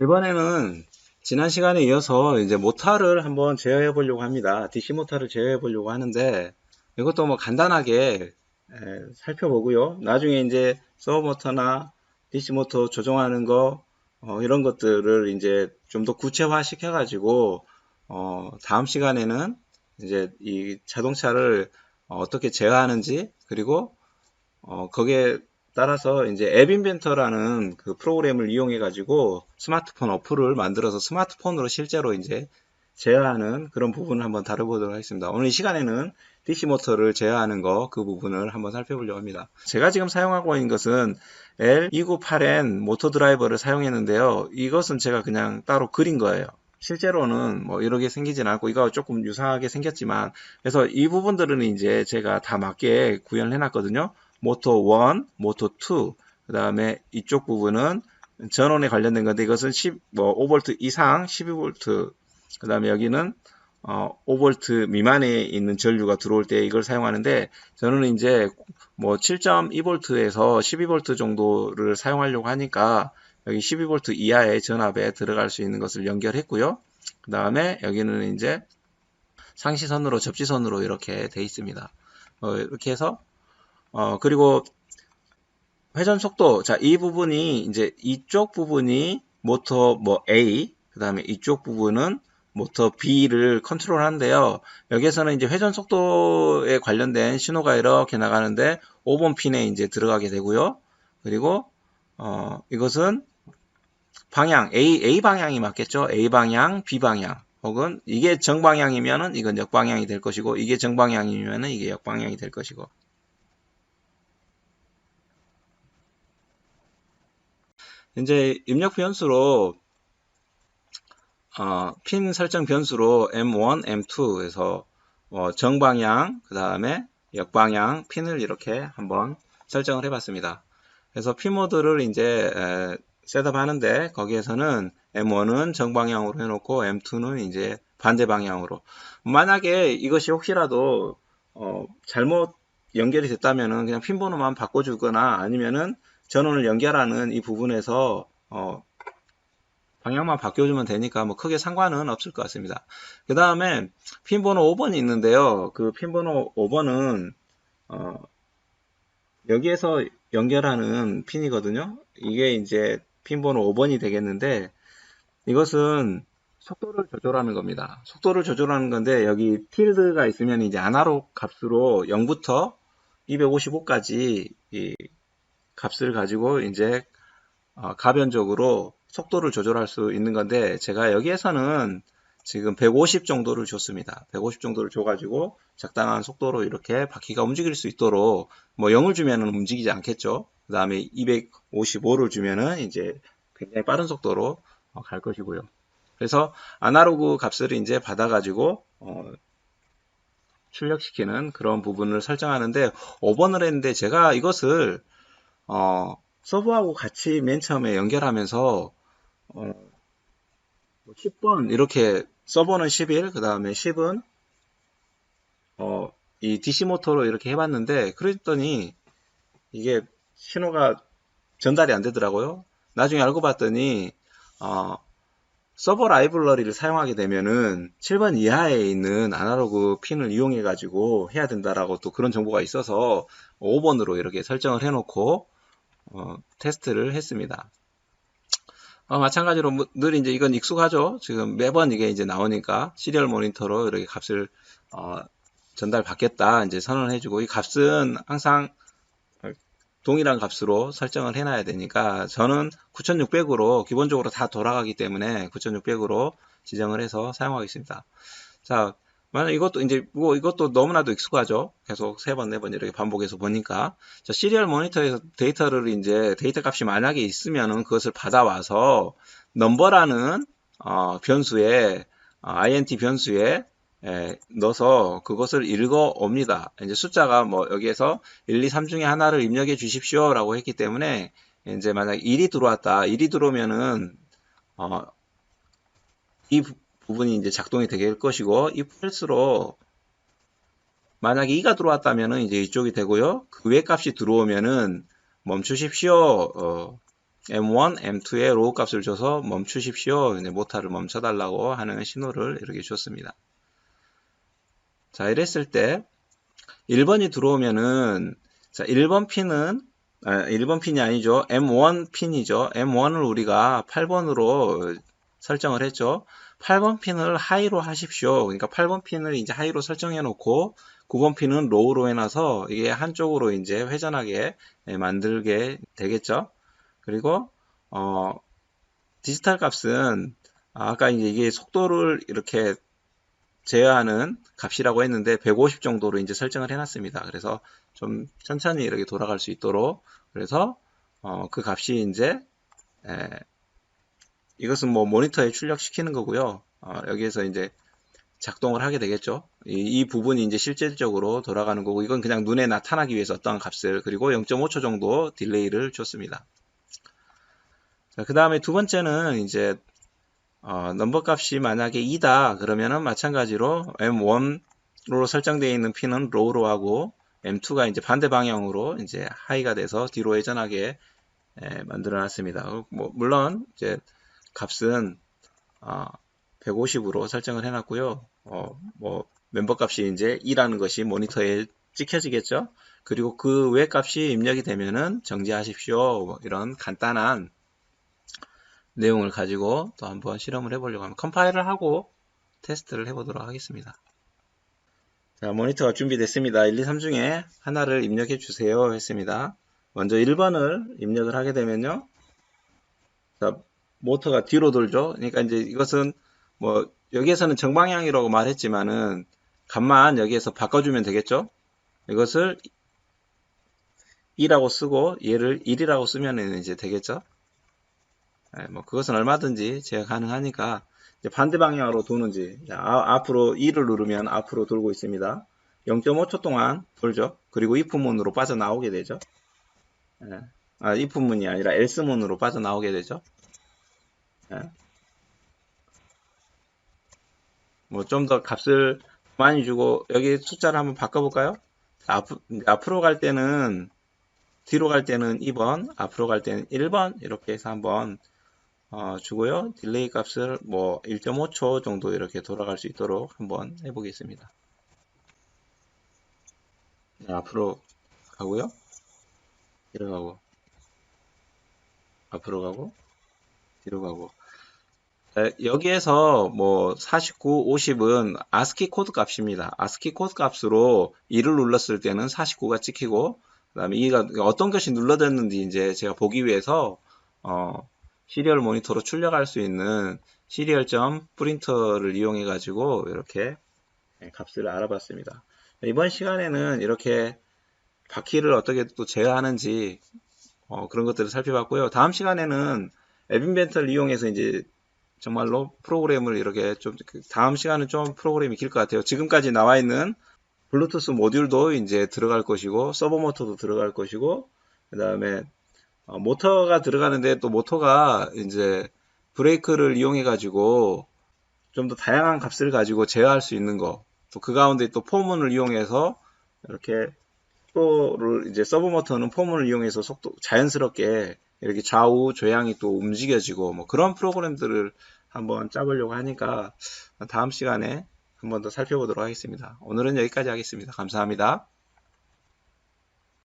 이번에는 지난 시간에 이어서 이제 모타를 한번 제어해 보려고 합니다. DC 모타를 제어해 보려고 하는데 이것도 뭐 간단하게 에, 살펴보고요. 나중에 이제 서버 모터나 DC 모터 조정하는 거 어, 이런 것들을 이제 좀 더 구체화 시켜 가지고 어, 다음 시간에는 이제 이 자동차를 어 떻게 제어하는지 그리고 어, 거기에 따라서 이제 앱 인벤터라는 그 프로그램을 이용해 가지고 스마트폰 어플을 만들어서 스마트폰으로 실제로 이제 제어하는 그런 부분을 한번 다뤄보도록 하겠습니다. 오늘 이 시간에는 DC 모터를 제어하는 거 그 부분을 한번 살펴보려고 합니다. 제가 지금 사용하고 있는 것은 L298N 모터 드라이버를 사용했는데요. 이것은 제가 그냥 따로 그린 거예요. 실제로는 뭐 이렇게 생기진 않고 이거 조금 유사하게 생겼지만 그래서 이 부분들은 이제 제가 다 맞게 구현을 해놨거든요. 모토 1, 모토 2, 그 다음에 이쪽 부분은 전원에 관련된 건데 이것은 10, 뭐 5V 이상 12V, 그 다음에 여기는 어, 5V 미만에 있는 전류가 들어올 때 이걸 사용하는데 저는 이제 뭐 7.2V에서 12V 정도를 사용하려고 하니까 여기 12V 이하의 전압에 들어갈 수 있는 것을 연결했고요. 그 다음에 여기는 이제 상시선으로 접지선으로 이렇게 돼 있습니다. 어, 이렇게 해서 어, 그리고 회전 속도. 자, 이 부분이 이제 이쪽 부분이 모터 뭐 A, 그 다음에 이쪽 부분은 모터 B를 컨트롤 하는데요. 여기에서는 이제 회전 속도에 관련된 신호가 이렇게 나가는데 5번 핀에 이제 들어가게 되고요. 그리고 어, 이것은 방향 A A 방향이 맞겠죠? A 방향, B 방향. 혹은 이게 정방향이면은 이건 역방향이 될 것이고 이게 정방향이면은 이게 역방향이 될 것이고 이제 입력 변수로 어, 핀 설정 변수로 M1, M2에서 어, 정방향, 그 다음에 역방향 핀을 이렇게 한번 설정을 해봤습니다. 그래서 핀 모드를 이제 에, 셋업 하는데 거기에서는 M1은 정방향으로 해놓고 M2는 이제 반대 방향으로 만약에 이것이 혹시라도 어, 잘못 연결이 됐다면은 그냥 핀 번호만 바꿔주거나 아니면은 전원을 연결하는 이 부분에서 어, 방향만 바뀌어주면 되니까 뭐 크게 상관은 없을 것 같습니다. 그 다음에 핀 번호 5번이 있는데요. 그 핀 번호 5번은 어, 여기에서 연결하는 핀이거든요. 이게 이제 핀 번호 5번이 되겠는데 이것은 속도를 조절하는 겁니다. 속도를 조절하는 건데 여기 틸드가 있으면 이제 아날로 그 값으로 0부터 255까지 이 값을 가지고 이제 어, 가변적으로 속도를 조절할 수 있는 건데 제가 여기에서는 지금 150 정도를 줬습니다. 150 정도를 줘가지고 적당한 속도로 이렇게 바퀴가 움직일 수 있도록 뭐 0을 주면은 움직이지 않겠죠. 그 다음에 255를 주면은 이제 굉장히 빠른 속도로 어, 갈 것이고요. 그래서 아날로그 값을 이제 받아가지고 어, 출력시키는 그런 부분을 설정하는데 5번을 했는데 제가 이것을 어, 서버하고 같이 맨 처음에 연결하면서 어, 10번 뭐 이렇게 서버는 11, 그 다음에 10은 어, 이 DC 모터로 이렇게 해봤는데 그랬더니 이게 신호가 전달이 안 되더라고요. 나중에 알고 봤더니 어, 서버 라이블러리를 사용하게 되면은 7번 이하에 있는 아날로그 핀을 이용해 가지고 해야 된다라고 또 그런 정보가 있어서 5번으로 이렇게 설정을 해놓고 어, 테스트를 했습니다. 어, 마찬가지로 뭐, 늘 이제 이건 익숙하죠. 지금 매번 이게 이제 나오니까 시리얼 모니터로 이렇게 값을 어, 전달 받겠다 이제 선언을 해주고 이 값은 항상 동일한 값으로 설정을 해놔야 되니까 저는 9600으로 기본적으로 다 돌아가기 때문에 9600으로 지정을 해서 사용하겠습니다. 자, 만약 이것도 이제 뭐 이것도 너무나도 익숙하죠. 계속 세 번, 네 번 이렇게 반복해서 보니까 자, 시리얼 모니터에서 데이터를 이제 데이터 값이 만약에 있으면은 그것을 받아와서 넘버라는 어, 변수에 어, int 변수에 에, 넣어서 그것을 읽어 옵니다. 이제 숫자가 뭐 여기에서 1, 2, 3 중에 하나를 입력해 주십시오 라고 했기 때문에 이제 만약 1이 들어왔다. 1이 들어오면은 어, 이 부분이 이제 작동이 되게 될 것이고 이 펄스로 만약에 2가 들어왔다면은 이제 이쪽이 되고요. 그 외 값이 들어오면은 멈추십시오. 어, M1, M2의 로우 값을 줘서 멈추십시오. 이제 모터를 멈춰달라고 하는 신호를 이렇게 줬습니다. 자, 이랬을 때 1번이 들어오면은 자, 1번 핀은 아, 1번 핀이 아니죠. M1 핀이죠. M1을 우리가 8번으로 설정을 했죠. 8번 핀을 하이로 하십시오. 그러니까 8번 핀을 이제 하이로 설정해 놓고 9번 핀은 로우로 해놔서 이게 한쪽으로 이제 회전하게 예, 만들게 되겠죠. 그리고 어 디지털 값은 아까 이제 이게 속도를 이렇게 제어하는 값이라고 했는데 150 정도로 이제 설정을 해놨습니다. 그래서 좀 천천히 이렇게 돌아갈 수 있도록 그래서 어, 그 값이 이제 에, 이것은 뭐 모니터에 출력시키는 거고요. 어, 여기에서 이제 작동을 하게 되겠죠. 이, 이, 부분이 이제 실질적으로 돌아가는 거고 이건 그냥 눈에 나타나기 위해서 어떤 값을 그리고 0.5초 정도 딜레이를 줬습니다. 그 다음에 두 번째는 이제 어, 넘버 값이 만약에 2다 그러면은 마찬가지로 M1로 설정되어 있는 핀은 로우로 하고 M2가 이제 반대 방향으로 이제 하이가 돼서 뒤로 회전하게 에, 만들어 놨습니다. 뭐 물론 이제 값은 어, 150으로 설정을 해 놨고요. 어, 뭐 멤버 값이 이제 2라는 것이 모니터에 찍혀지겠죠. 그리고 그 외 값이 입력이 되면은 정지하십시오. 뭐 이런 간단한 내용을 가지고 또 한번 실험을 해보려고 합니다. 컴파일을 하고 테스트를 해보도록 하겠습니다. 자, 모니터가 준비됐습니다. 1, 2, 3 중에 하나를 입력해 주세요 했습니다. 먼저 1번을 입력을 하게 되면요. 자, 모터가 뒤로 돌죠. 그러니까 이제 이것은 뭐 여기에서는 정방향이라고 말했지만은 값만 여기에서 바꿔주면 되겠죠. 이것을 2라고 쓰고 얘를 1이라고 쓰면 이제 되겠죠. 네, 뭐 그것은 얼마든지 제가 가능하니까 반대 방향으로 도는지 아, 앞으로 2를 누르면 앞으로 돌고 있습니다. 0.5초 동안 돌죠. 그리고 if문으로 빠져나오게 되죠. 네. 아, if문이 아니라 else문으로 빠져나오게 되죠. 네. 뭐좀 더 값을 많이 주고 여기 숫자를 한번 바꿔볼까요? 앞, 앞으로 갈 때는 뒤로 갈 때는 2번, 앞으로 갈 때는 1번 이렇게 해서 한번 어, 주고요. 딜레이 값을 뭐 1.5초 정도 이렇게 돌아갈 수 있도록 한번 해보겠습니다. 네, 앞으로 가고요. 뒤로 가고 앞으로 가고 뒤로 가고 네, 여기에서 뭐 49, 50은 아스키 코드 값입니다. 아스키 코드 값으로 2를 눌렀을 때는 49가 찍히고 그 다음에 2가 어떤 것이 눌러졌는지 이제 제가 보기 위해서 어, 시리얼 모니터로 출력할 수 있는 시리얼 점 프린터를 이용해 가지고 이렇게 값을 알아봤습니다. 이번 시간에는 이렇게 바퀴를 어떻게 또 제어하는지 어, 그런 것들을 살펴봤고요. 다음 시간에는 앱인벤터를 이용해서 이제 정말로 프로그램을 이렇게 좀그 다음 시간은 좀 프로그램이 길 것 같아요. 지금까지 나와 있는 블루투스 모듈도 이제 들어갈 것이고 서버 모터도 들어갈 것이고 그 다음에 어, 모터가 들어가는데 또 모터가 이제 브레이크를 이용해 가지고 좀 더 다양한 값을 가지고 제어할 수 있는 거. 또 그 가운데 또 포문을 이용해서 이렇게 속도를 이제 서브 모터는 포문을 이용해서 속도 자연스럽게 이렇게 좌우 조향이 또 움직여지고 뭐 그런 프로그램들을 한번 짜보려고 하니까 다음 시간에 한번 더 살펴보도록 하겠습니다. 오늘은 여기까지 하겠습니다. 감사합니다.